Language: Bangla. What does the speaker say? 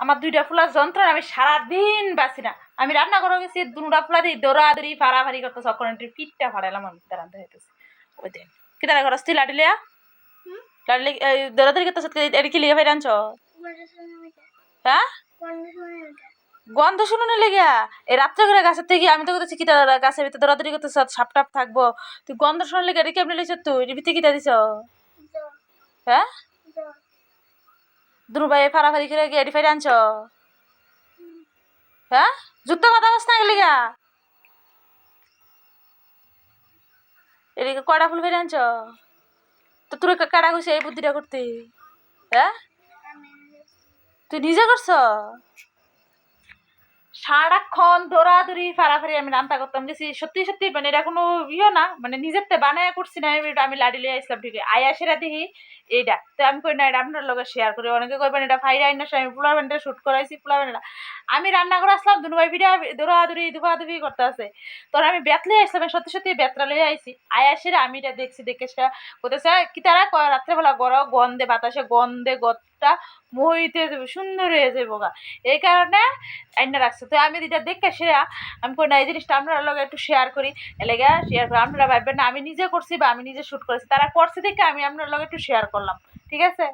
আমার দুইটা ফুলার যন্ত্রণা আমি সারাদিন বাঁচি না। আমি রান্না করে গেছি দুটা ফুলা দিই দৌড়াদৌড়ি ফাড়াফাড়ি করতে সকল পিঠটা ফাড়াইলাম আমি রান্না হইতেছে ওই দিন কি তারা করস তুই লাডিলে লাডিলে দৌড়াদৌড়ি করতে এটা কি লিগে ফেরে আনছ হ্যাঁ? গন্ধ শুনো না লেগে? এই রাত্রে করে গাছের থেকে আমি তো করতেছি কিতা গাছের ভিতরে দৌড়াদৌড়ি করতে সাপ টাপ থাকব। তুই গন্ধ শোনো লেগে এটা কেমনি লিছ তুই? ভিতরে কিতা দিছ? হ্যাঁ? দুরুবাই ফাড়াফাড়ি করে গিয়ে ফেরে আনছ? হ্যাঁ? জুতো কথা বস না গেলি গা এদিকে কড়া ফুল ফেরে আনছ? তো তোর কাটা গেছে এই বুদ্ধিটা করতে? হ্যাঁ? তুই নিজে করছ? সারাক্ষণ দৌড়াদৌড়ি, ফাড়াফাড়ি আমি রান্না করতাম গেছি সত্যি সত্যি মানে এটা কোনো ইয়ে না মানে নিজের বানায় করছি না, আমি এটা আমি লাডি লিয়ে আসলাম ঠিক আয়া সেরা দেখি এইটা তো আমি কই, না এটা আপনার লগে শেয়ার করি। অনেকে কইবেন, এটা ফাইরা আইন আমি পোলার ব্যান্ডটা শ্যুট করাইছি পোলার ব্যান্ডটা আমি রান্না করে আসলাম দুনু ভাই ভিডিও দৌড়াদৌড়ি দুফাদুফি করতে আছে তখন আমি বেত লিয়ে আসলাম সত্যি সত্যি বেতরা লিয়ে আইছি। আয়া সেরা আমি এটা দেখছি, দেখে সেটা কোথায় কি তারা রাত্রেবেলা গড় গন্ধে বাতাসে, গন্ধে গদটা মহিতে যাবে, সুন্দর হয়ে যাবে গা। এই কারণে আইনা রাখছে। তো আমি এটা দেখে সেরা, আমি কই, না, এই জিনিসটা আপনারা লগে একটু শেয়ার করি। এলাকা শেয়ার করি, আপনারা ভাববেন না, আমি নিজে করছি বা আমি নিজে শ্যুট করেছি। তারা করছে দেখে আমি আপনার লগে একটু শেয়ার করলাম ঠিক আছে?